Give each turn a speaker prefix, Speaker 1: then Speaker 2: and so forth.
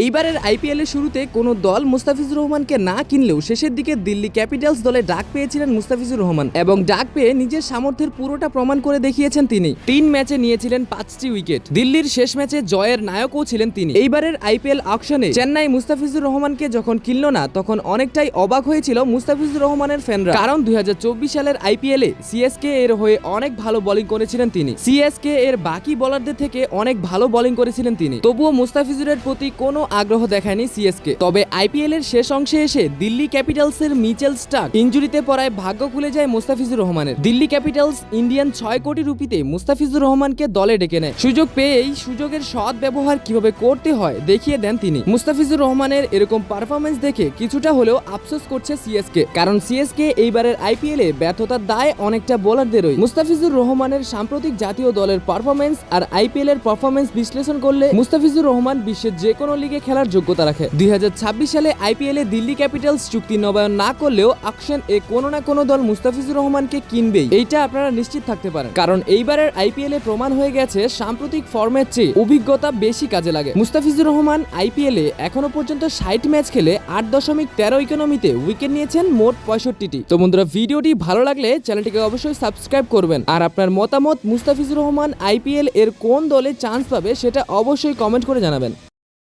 Speaker 1: এইবারের আইপিএল এর শুরুতে কোনো দল মুস্তাফিজুর রহমানকে না কিনলেও শেষের দিকে দিল্লি ক্যাপিটালস দলে ডাক পেয়েছিলেন মুস্তাফিজুর রহমান এবং ডাক পেয়ে নিজের সামর্থ্যের পুরোটা প্রমাণ করে দেখিয়েছেন তিনি। তিন ম্যাচে নিয়েছিলেন পাঁচটি উইকেট। দিল্লির শেষ ম্যাচে জয়ের নায়কও ছিলেন তিনি। এইবারের আইপিএল অকশনে চেন্নাই মুস্তাফিজুর রহমানকে যখন কিনল না, তখন অনেকটাই অবাক হয়েছিল মুস্তাফিজুর রহমানের ফ্যানরা। কারণ দুই হাজার চব্বিশ সালের আইপিএল সিএসকে এর হয়ে অনেক ভালো বোলিং করেছিলেন তিনি। সিএসকে এর বাকি বোলারদের থেকে অনেক ভালো বোলিং করেছিলেন তিনি। তবুও মুস্তাফিজুরের প্রতি কোনো আগ্রহ দেখায়নি সিএসকে। তবে আইপিএল এর শেষ অংশে এসে দিল্লি ক্যাপিটালস এর মিচেল স্টার্ক ইঞ্জুরিতে পড়ায় ভাগ্য খুলে যায় মুস্তাফিজুর রহমানের। দিল্লি ক্যাপিটালস ইন্ডিয়ান ছয় কোটি রুপিতে মুস্তাফিজুর রহমানকে দলে ডেকে নেয়। সুযোগ পেয়েই সুযোগের সৎ ব্যবহার কীভাবে করতে হয় দেখিয়ে দেন তিনি। মুস্তাফিজুর রহমানের এরকম পারফরমেন্স দেখে কিছুটা হলেও আফসোস করছে সিএসকে। কারণ সিএসকে এইবারের আইপিএল এ ব্যর্থতার দায় অনেকটা বোলারদেরই মুস্তাফিজুর রহমানের সাম্প্রতিক জাতীয় দলের পারফরমেন্স আর আইপিএল এর পারফরমেন্স বিশ্লেষণ করলে মুস্তাফিজুর রহমান বিশ্বের যে কোনো লিগে খেলার যোগ্যতা রাখে। দুই হাজার ছাব্বিশ সালে আইপিএল এ দিল্লি ক্যাপিটালস চুক্তি নবায়ন না করলেও আকশন এ কোনো না কোনো দল মুস্তাফিজুর রহমানকে কিনবেই। এইটা আপনারা নিশ্চিত থাকতে পারেন। কারণ এইবারের আইপিএল এ প্রমাণ হয়ে গেছে, সাম্প্রতিক ফর্মের চেয়ে অভিজ্ঞতা বেশি কাজে লাগে। মুস্তাফিজুর রহমান আইপিএল এ এখনও পর্যন্ত ষাট ম্যাচ খেলে আট দশমিক তেরো ইকোনমিতে উইকেট নিয়েছেন মোট পঁয়ষট্টিটি। তো বন্ধুরা, ভিডিওটি ভালো লাগলে চ্যানেলটিকে অবশ্যই সাবস্ক্রাইব করবেন। আর আপনার মতামত মুস্তাফিজুর রহমান আইপিএল এর কোন দলে চান্স পাবে সেটা অবশ্যই কমেন্ট করে জানাবেন।